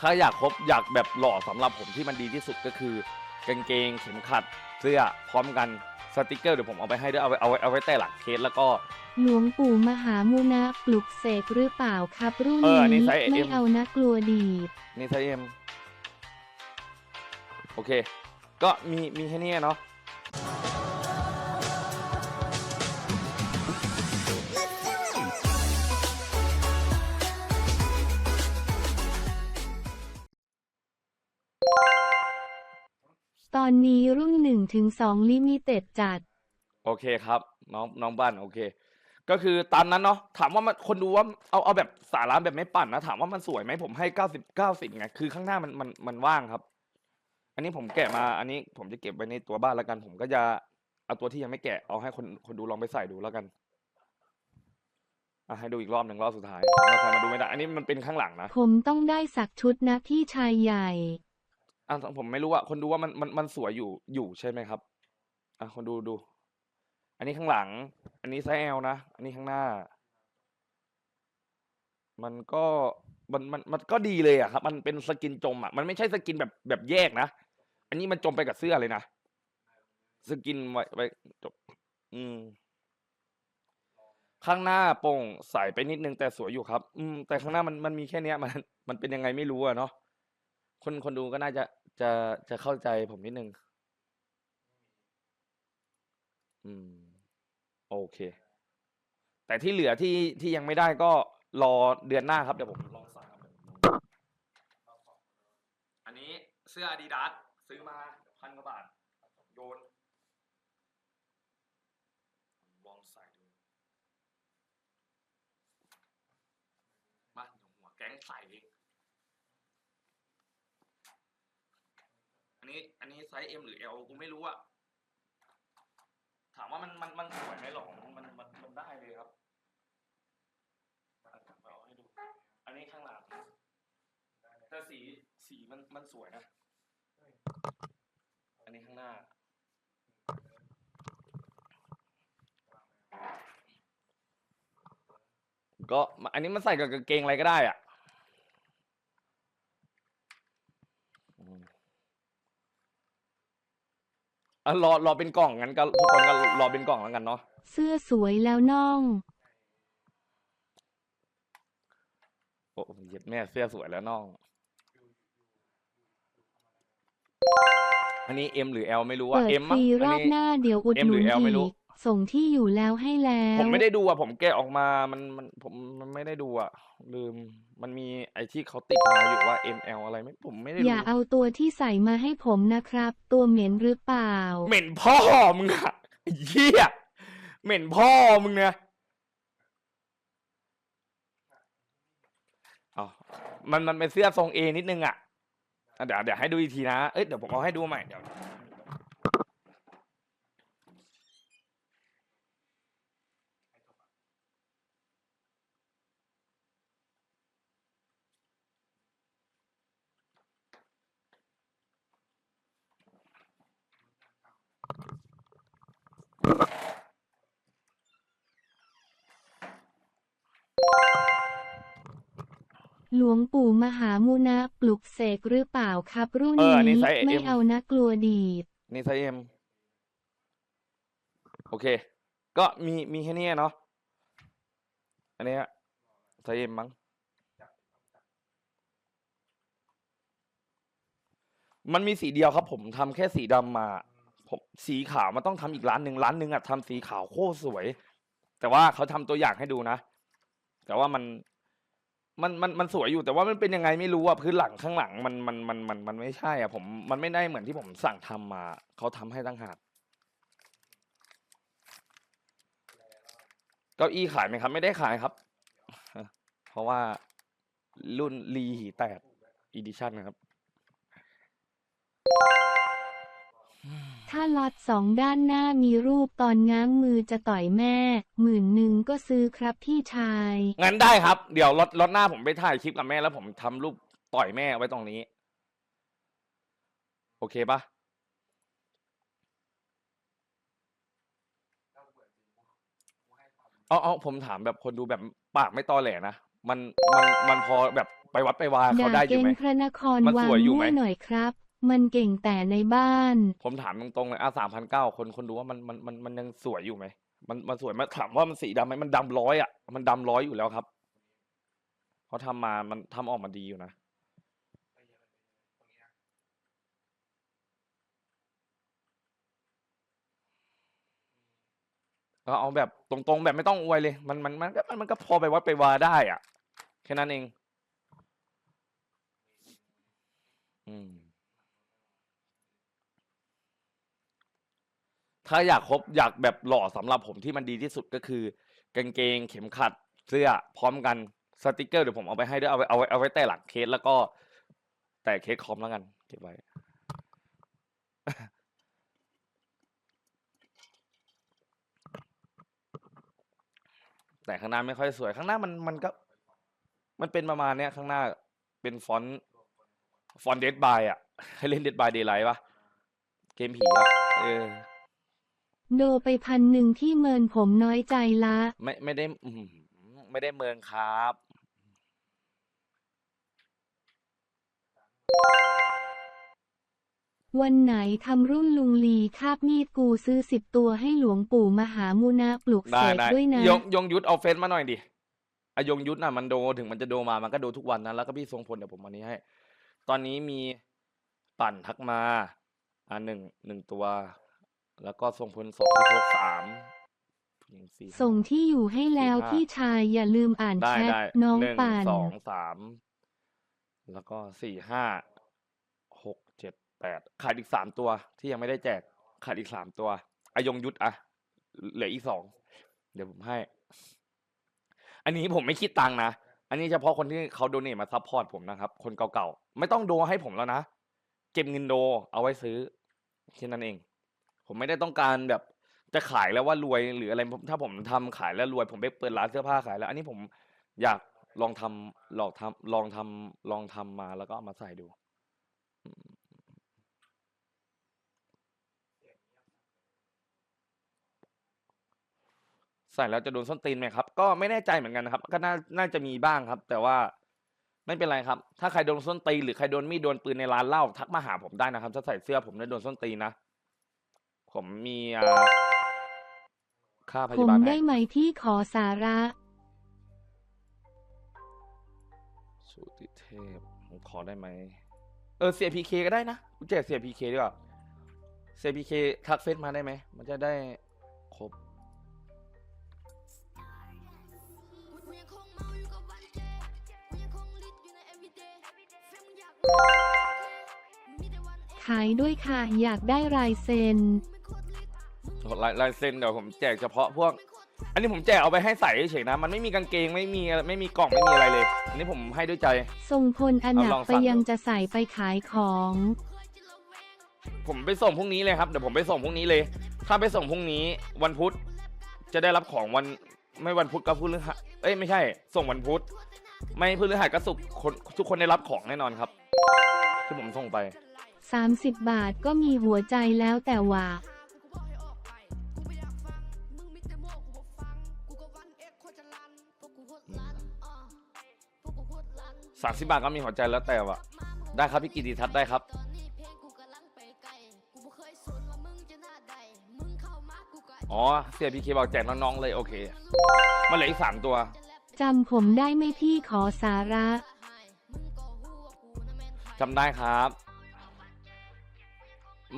ถ้าอยากครบอยากแบบหล่อสำหรับผมที่มันดีที่สุดก็คือกางเกงเข็มขัดเสื้อพร้อมกันสติกเกอร์เดี๋ยวผมเอาไปให้ด้วยเอาไว้เอาไว้เอาไว้แต่หลักเคสแล้วก็ หลวงปู่มหามุนะปลุกเสกหรือเปล่าครับ รุ่นเอออันนี้นี้ไซส์ไม่ M เอานะกลัวดีด นี่ไซส์เอ็มโอเค ก็มีมีแค่นี้เนาะ ตอนนี้รุ่น1ถึง2ลิมิเต็ดจัด โอเคครับ น้องน้องบ้านโอเค ก็คือตามนั้นเนาะถามว่ามันคนดูว่าเอาเอาแบบสาระแบบไม่ปั่นนะถามว่ามันสวยไหมผมให้เก้าสิบเก้าสิบไงคือข้างหน้ามันมันมันว่างครับ อันนี้ผมแกะมา อันนี้ผมจะเก็บไว้ในตัวบ้านแล้วกัน ผมก็จะเอาตัวที่ยังไม่แกะเอาให้คนคนดูลองไปใส่ดูแล้วกันอะให้ดูอีกรอบหนึ่งรอบสุดท้ายมาใส่มาดูไม่ได้อันนี้มันเป็นข้างหลังนะ ผมต้องได้สักชุดนะพี่ชายใหญ่ อะผมไม่รู้อะคนดูว่ามันมันมันสวยอยู่อยู่ใช่ไหมครับอะคนดูดู อันนี้ข้างหลัง อันนี้ไซส์ L นะ อันนี้ข้างหน้า มันก็มันมันมันก็ดีเลยอะครับ มันเป็นสกินจมอะมันไม่ใช่สกินแบบแบบแยกนะ อันนี้มันจมไปกับเสื้อเลยนะ สกินไว้ไว้จบ อืม ข้างหน้าโปร่งใสไปนิดนึงแต่สวยอยู่ครับ อืม แต่ข้างหน้ามันมันมีแค่เนี้ย มันมันเป็นยังไงไม่รู้อะเนาะคนคนดูก็น่าจะ จะจะเข้าใจผมนิดนึง อืม โอเค แต่ที่เหลือที่ที่ยังไม่ได้ก็รอเดือนหน้าครับเดี๋ยวผมลองสั่งครับอันนี้เสื้อ Adidas ซื้อมาพันกว่าบาท โยนลองใส่ดูมาเดี๋ยวหัวแก๊งใส่เอง นนี้อันนี้ไซส์ M หรือ L กูไม่รู้อะถามว่ามันมันมันสวยไหมหรอมันมันมันมันได้เลยครับอะเอาให้ดู อันนี้ข้างหลังแต่สีสีมันมันสวยนะ อันนี้ข้างหน้า ก็อันนี้มันใส่กับกางเกงอะไรก็ได้อะอืม อะรอรอเป็นกล่องงั้นก็ทุกคนก็รอเป็นกล่องแล้วกันเนาะเสื้อสวยแล้วน้อง โอ้เหย็ดแม่เสื้อสวยแล้วน้อง อันนี้ M หรือ L ไม่รู้ว่า เปิด M ฟมั้งรีรอันอบนี้ หน้าเดี๋ยวอุด M หหรืนุอน L ไม่รู้ อีก ส่งที่อยู่แล้วให้แล้วผมไม่ได้ดูอะ ผมแกะออกมา มันมันผมมันไม่ได้ดูอะ ลืม มันมีไอที่เขาติดมาอยู่ว่า M L อะไรไม่ผมไม่ได้อดู ย่าเอาตัวที่ใส่มาให้ผมนะครับ ตัวเหม็นหรือเปล่า เหม็นพ่อมึงอะไอ้เหี้ยเหม็นพ่อมึงเนี่ยอ๋อมันมันเป็นเสื้อทรงเอนิดนึงอะอะเดี๋ยวเดี๋ยวให้ดูอีกทีนะ เอ้ยเดี๋ยวผมเอาให้ดูใหม่เดี๋ยว หลวงปู่มหามุนะปลุกเสกหรือเปล่าครับ รุ่นเอออันนี้นี้ไซส์ไม่ M เอานะกลัวดีด นี่ไซส์เอ็มโอเค ก็มีมีแค่นี้เนาะอันเนี้ยไซส์เอ็มมั้งมันมีสีเดียวครับ ผมทำแค่สีดำมา ผมสีขาวมันต้องทำอีกร้านหนึ่งร้านหนึ่งอะทำสีขาวโคตรสวย แต่ว่าเขาทำตัวอย่างให้ดูนะ แต่ว่ามัน มันมันมันสวยอยู่แต่ว่ามันเป็นยังไงไม่รู้อะพื้นหลังข้างหลังมันมันมันมันมันไม่ใช่อะผมมันไม่ได้เหมือนที่ผมสั่งทำมาเขาทำให้ตั้งหากเก้าอี้ขายไหมครับ ไม่ได้ขายครับ เพราะว่ารุ่นรีหีแตกอีดิชั่นนะครับ ถ้าล็อตสองด้านหน้ามีรูปตอนง้างมือจะต่อยแม่หมื่นหนึ่งก็ซื้อครับพี่ชาย งั้นได้ครับ เดี๋ยวรถรถหน้าผมไปถ่ายคลิปกับแม่แล้วผมทำรูปต่อยแม่ไว้ตรงนี้ โอเคปะเอาเอาผมถามแบบคนดูแบบปากไม่ตอแหลนะ มันมันมันพอแบบไปวัดไปวาเขาด่าได้อเก่ยู่งไหมพระนครมันวาสงวยอยู่มั่ไหมวหน่อยครับ มันเก่งแต่ในบ้าน ผมถามตรงๆเลยอะสามพันเก้าคนคนดูว่ามันมันมันมันยังสวยอยู่ไหมมันมันสวยไหมถามว่ามันสีดำไหมมันดำร้อยอะมันดำร้อยอยู่แล้วครับเขาทำมามันทำออกมาดีอยู่นะก็เอาแบบตรงๆ แบบไม่ต้องอวยเลย มันมันมันก็มันมันก็พอไปวัดไปวาได้อะ แค่นั้นเอง อืม ถ้าอยากครบอยากแบบหล่อสำหรับผมที่มันดีที่สุดก็คือ กางเกงเข็มขัดเสื้อพร้อมกันสติกเกอร์เดี๋ยวผมเอาไปให้ด้วยเอาไว้เอาไว้เอาไว้แต่หลังเคสแล้วก็ แต่เคสคอมแล้วกันเก็บไว้ แต่ข้างหน้าไม่ค่อยสวย ข้างหน้ามันมันก็ มันเป็นประมาณเนี้ยข้างหน้าเป็นฟอนต์ฟอนต์เดดบายอะ ให้เล่นเดดบายเดย์ไลท์ปะเกมผีอะเออ โดไปพันหนึ่งที่เมินผมน้อยใจละ ไม่ไม่ได้อื้อหือไม่ได้เมืองครับ วันไหนทำรุ่นลุงลีคาบมีดกูซื้อสิบตัวให้หลวงปู่มหามุนาปลุกได้เสกได้ด้วยนะ ยงยงยุทธเอาเฟซมาหน่อยดิอายงยุทธน่ะมันโดถึงมันจะโดมามันก็โดทุกวันนะแล้วก็พี่ทรงพลเดี๋ยวผมอันนี้ให้ ตอนนี้มีปั่นทักมา อ่าหนึ่งหนึ่งตัว แล้วก็ทรงพลสองพี่พกสามหนึ่งสี่ห้าส่งที่อยู่ให้แล้วสี่ห้าพี่ชายอย่าลืมอ่านได้แชทได้น้องหนึ่งป่านสองสามแล้วก็สี่ห้าหกเจ็ดแปดขาดอีกสามตัว ที่ยังไม่ได้แจกขาดอีกสามตัวอายงยุทธอะเหลืออีกสองเดี๋ยวผมให้ อันนี้ผมไม่คิดตังค์นะ อันนี้เฉพาะคนที่เขาโดเนทมาซัพพอร์ตผมนะครับ คนเก่าๆ ไม่ต้องโดให้ผมแล้วนะ เก็บเงินโดเอาไว้ซื้อแค่นั้นเอง ผมไม่ได้ต้องการแบบจะขายแล้วว่ารวยหรืออะไรผมถ้าผมทำขายแล้วรวย ผมไปเปิดร้านเสื้อผ้าขายแล้ว อันนี้ผมอยากลองทำลองทำลองทำลองทำมาแล้วก็เอามาใส่ดู ใส่แล้วจะโดนส้นตีนไหมครับ ก็ไม่แน่ใจเหมือนกันนะครับ ก็น่าน่าจะมีบ้างครับ แต่ว่าไม่เป็นไรครับ ถ้าใครโดนส้นตีนหรือใครโดนมีดโดนปืนในร้านเหล้าทักมาหาผมได้นะครับ ถ้าใส่เสื้อผมได้โดนส้นตีนนะ ผมมีอ่าค่าพผยามบาลได้ให้ไหมที่ขอสาระ สุติเทพ ผมขอได้ไหม เออ CPK ก็ได้นะกูแจก CPK ดีกว่า CPK ทักเฟซมาได้ไหม มันจะได้ครบกูยังคงเมาอยู่กับวันเจกูยังคงลิดอยู่ใน everyday แฟนมึงอยากมีแต่วันเองขายด้วยค่ะ อยากได้ลายเซ็นไม่โคตร ลิดลายลายเซ็นเดี๋ยวผมแจกเฉพาะพวก อันนี้ผมแจกเอาไปให้ใส่เฉยๆนะ มันไม่มีกางเกงไม่มีไม่มีกล่องไม่มีอะไรเลย อันนี้ผมให้ด้วยใจ ทรงพลอนักเอาลองไปสั่งยังดูจะใส่ไปขายของ ผมไปส่งพรุ่งนี้เลยครับเดี๋ยวผมไปส่งพรุ่งนี้เลย ถ้าไปส่งพรุ่งนี้วันพุธจะได้รับของวันไม่วันพุธก็พฤหัสเอ้ยไม่ใช่ ส่งวันพุธไม่พฤหัสก็ศุกร์คนทุกคนได้รับของแน่นอนครับที่ผมส่งไป 30 บาทก็มีหัวใจแล้วแต่ว่า สามสิบาทก็มีหัวใจแล้วแต่ว่าได้ครับพี่กิติทัศน์ได้ครับ อ๋อ เสียพีเคบอกแจกน้องๆเลยโอเค มันเหลืออีกสามตัว จำผมได้ไหมพี่ขอสาระ จำได้ครับ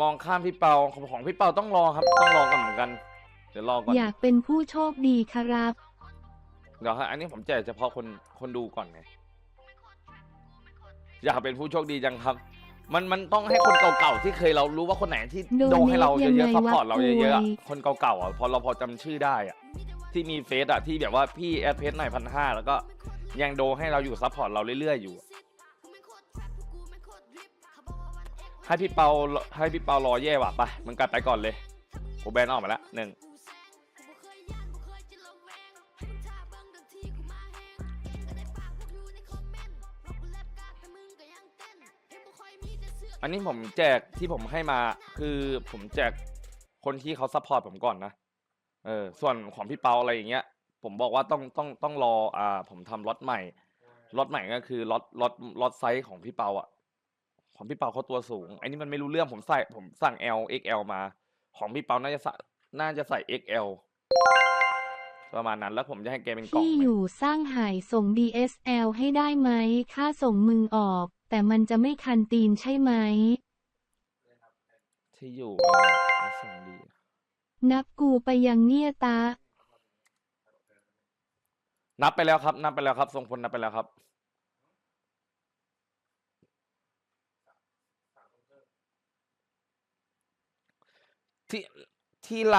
มองข้ามพี่เปาของของพี่เปาต้องรอครับ ต้องรอก่อนเหมือนกัน เดี๋ยวรอก่อน อยากเป็นผู้โชคดีครับ เดี๋ยวฮะอันนี้ผมแจกเฉพาะคนคนดูก่อนไง อยากเป็นผู้โชคดีจังครับ มันมันต้องให้คนเก่าๆที่เคยเรารู้ว่าคนไหนที่โดเนทโดให้เราเยยังไงอะๆซัพพอร์ตวะเราเยอะๆอะคุยคนเก่าๆอะพอเราพอจำชื่อได้อะที่มีเฟซอะที่แบบว่าพี่แอดเพจหน่อยพันห้าแล้วก็ยังโดให้เราอยู่ซัพพอร์ตเราเรื่อยๆอยู่ ให้พี่เปาให้พี่เปารอแย่ว่ะไปมึงกลับไปก่อนเลยผมแบนออกมาแล้วหนึ่ง อันนี้ผมแจกที่ผมให้มาคือผมแจกคนที่เขาซัพพอร์ตผมก่อนนะ เออ ส่วนของพี่เปาอะไรอย่างเงี้ย ผมบอกว่าต้องต้องต้องรอ อ่า ผมทำล็อตใหม่ ล็อตใหม่ก็คือล็อตล็อตล็อตไซส์ของพี่เปาอะของพี่เปาเขาตัวสูง อันนี้มันไม่รู้เรื่องผมใส่ผมสั่ง L XL มา ของพี่เปาน่าจะใส่น่าจะใส่ XL ประมาณนั้นแล้วผมจะให้แกเป็นกล่องที่ไหมอยู่สร้างหายส่ง DSL ให้ได้ไหมค่าส่งมึงออก แต่มันจะไม่คันตีนใช่ไหม ที่อยู่อะไรส่งดีนับกูไปยังเนี่ยตา นับไปแล้วครับ นับไปแล้วครับ ทรงพลนับไปแล้วครับ ที่ที่ไหล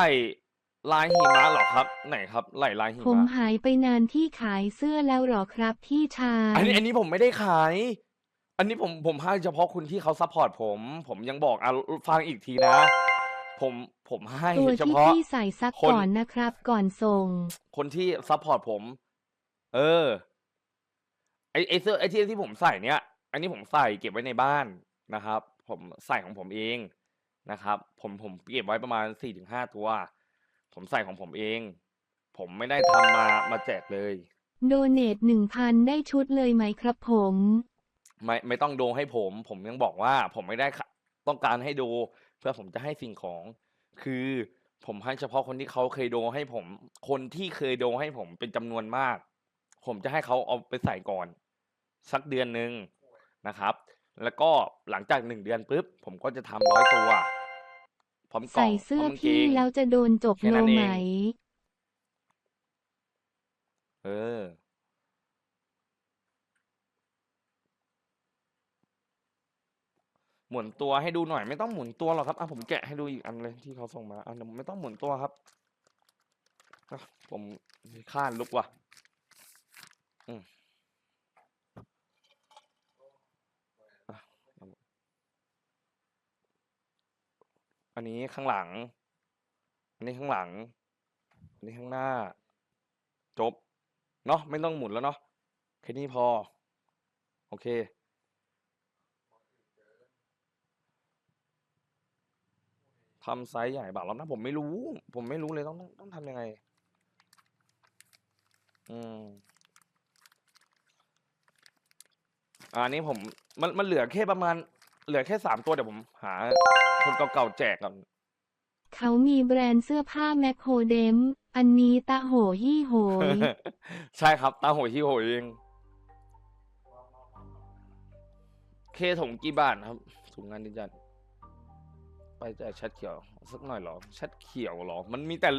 ลายหิมะเหรอครับ ไหนครับ ไหลลายหิผมมะหายไปนานที่ขายเสื้อแล้วเหรอครับพี่ชาย อันนี้อันนี้ผมไม่ได้ขาย อันนี้ผมผมให้เฉพาะคุณที่เขาซัพพอร์ตผม ผมยังบอกอะฟังอีกทีนะ ผมผมให้ตัวเฉที่พาะ พี่ใส่ซักคน ก่อนนะครับ ก่อนส่ง คนที่ซัพพอร์ตผม เออ ไอไอเสื้อไอที่ที่ผมใส่เนี้ยอันนี้ผมใส่เก็บไว้ในบ้านนะครับ ผมใส่ของผมเองนะครับ ผมผมเก็บไว้ประมาณสี่ถึงห้าตัว ผมใส่ของผมเอง ผมไม่ได้ทำมามาแจกเลย โดเนทหนึ่งพันได้ชุดเลยไหมครับผม ไม่ไม่ต้องดูให้ผม ผมยังบอกว่าผมไม่ได้ค่ะต้องการให้ดู เพื่อผมจะให้สิ่งของ คือผมให้เฉพาะคนที่เขาเคยโดให้ผม คนที่เคยโดให้ผมเป็นจำนวนมาก ผมจะให้เขาเอาไปใส่ก่อน สักเดือนหนึ่งนะครับ แล้วก็หลังจากหนึ่งเดือนปุ๊บผมก็จะทำร้อยตัวพร้อมกล่ใส่องพเสื้ร้ออมกางเกพี่งแล้วจะโดนจบแค่โลนั้นเองไหมเออ หมุนตัวให้ดูหน่อย ไม่ต้องหมุนตัวหรอกครับอะผมแกะให้ดูอีกอันเลยที่เขาส่งมาอะเดี๋ยวไม่ต้องหมุนตัวครับผมข้านลุกว่ะอืมอะอันนี้ข้างหลัง อันนี้ข้างหลัง อันนี้ข้างหน้า จบ เนาะไม่ต้องหมุนแล้วเนาะแค่นี้พอ โอเค ทำไซส์ใหญ่บ่าแล้วนะผมไม่รู้ ผมไม่รู้เลยต้องต้องต้องทำยังไง อืมอะอันนี้ผมมันมันเหลือแค่ประมาณ เหลือแค่สามตัวเดี๋ยวผมหา คนเก่าๆแจกก่อนเขามีแบรนด์เสื้อผ้าแมคโครเดม อันนี้ตาโหยี่โหย ใช่ครับ ตาโหยที่โหยเอง เคถุงกี่บาทครับถุงงานดิจัน ไปแจกแชทเขียวสักหน่อยเหรอแชทเขียวเหรอ มันมีแต่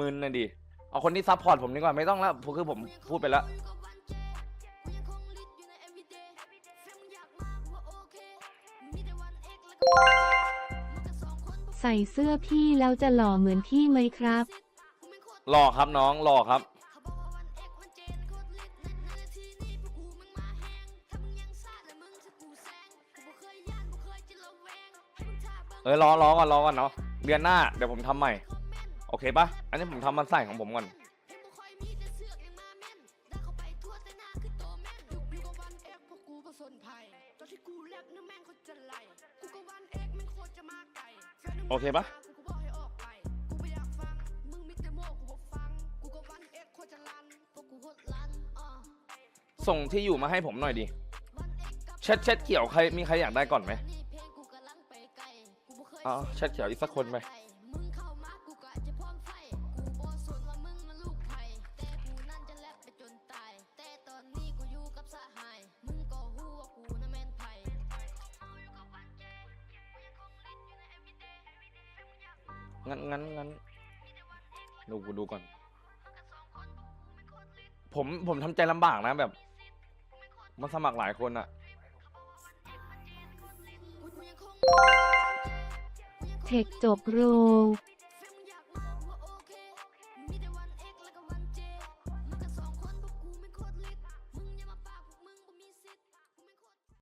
มึนๆนะดิเอาคนที่ซัพพอร์ตผมดีกว่าไม่ต้องแล้วคือผมพูดไปแล้วกูยังคงลิดอยู่ใน everyday แฟนมึงอยากมากูว่าโอเคมีแต่วันเอกแล้วก็วันเจมึงจะสองคนพวกใส่เสื้อพี่แล้วจะหล่อเหมือนพี่ไหมครับกูไม่โคตรรอครับน้องรอครับ เออรอรอก่อนรอก่อนเนาะเดือนหน้าเดี๋ยวผมทำใหม่ โอเคปะอันนี้ผมทำมันใส่ของผมก่อน โอเคตรจะโอเคปะ ส่งที่อยู่มาให้ผมหน่อยดิเอ็กกับแชทแชทเขียวใครมีใครอยากได้ก่อนไหม เอาแชทเขียวอีกสักคนไหมงั้นงั้นงั้นดูกูดูก่อน ผมผมทำใจลำบากนะแบบมาสมัครหลายคนอะ เทคจบโร